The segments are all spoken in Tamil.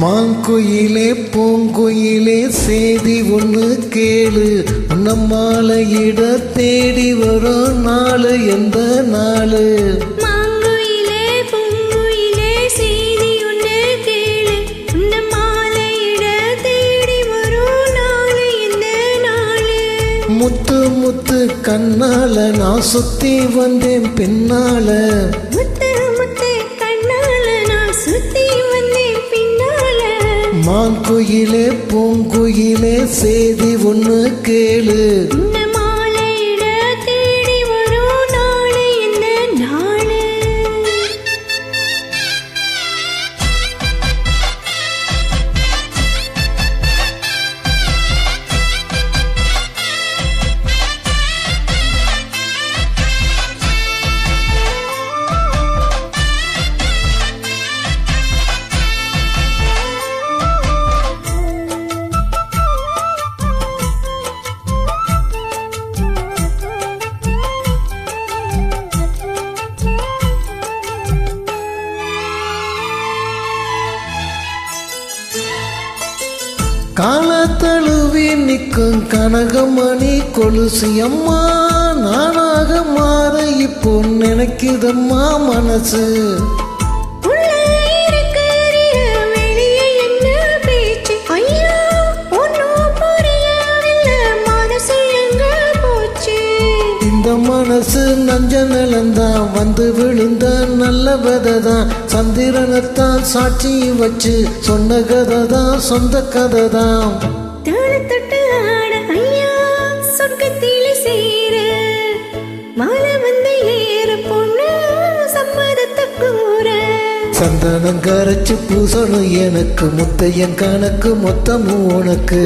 மாங்குயிலே பூங்குயிலே செய்தி ஒன்று கேளு. உன்னம்மாலையிட தேடி வரும் நாள் எந்த நாள். முத்து முத்து கண்ணால நான் சுத்தி வந்தேன் பின்னால. முத்து மாங்குயிலே பூங்குயிலே செய்தி ஒன்று கேளு. காலத்தழுவி நிற்கும் கனகமணி கொலுசு அம்மா நானாக மாற இப்போ நினைக்குதம்மா மனசு. மனசு நஞ்ச நிலந்தான் வந்து விழுந்த நல்ல விதை தான் சந்திரனைத்தான் சாட்சி வச்சு சொன்ன கதை தான் சொந்த கதை தான் சந்தனம் கரைச்சு பூசணும் எனக்கு முத்தையன் கணக்கு மொத்தமும் உனக்கு.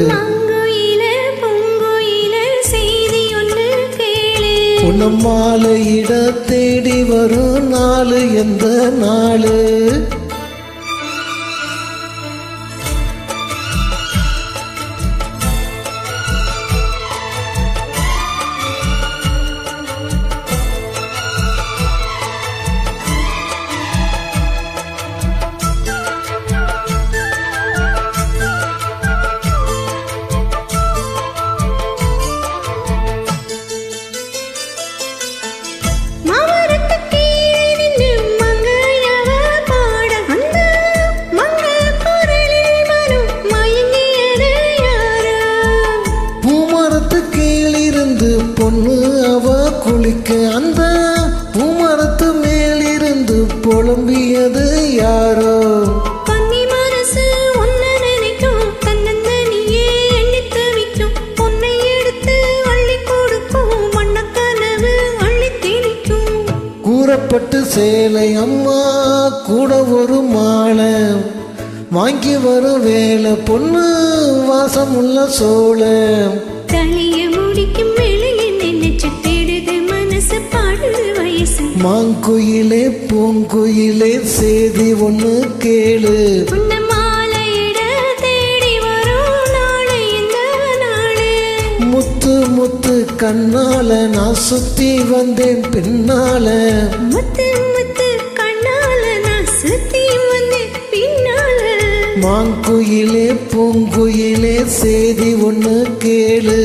கேளு உன்னம்மாலையிட தேடி வரும் நாள் எந்த நாள்? குளிக்க அந்த பூமரத்து மேலிருந்து புலம்பியது யாரோ? கூறப்பட்டு சேலை அம்மா கூட ஒரு மாலை. வாங்கி வரும் வேலை பொண்ணு வாசமுள்ள சோளம் தலைய மாங்குயிலே பூங்குயிலே செய்தி ஒன்று கேளு. முத்து முத்து கண்ணால நான் சுத்தி வந்தேன் பின்னால. முத்து முத்து கண்ணால நான் சுத்தி வந்து பின்னால. மாங்குயிலே பூங்குயிலே செய்தி ஒன்று கேளு.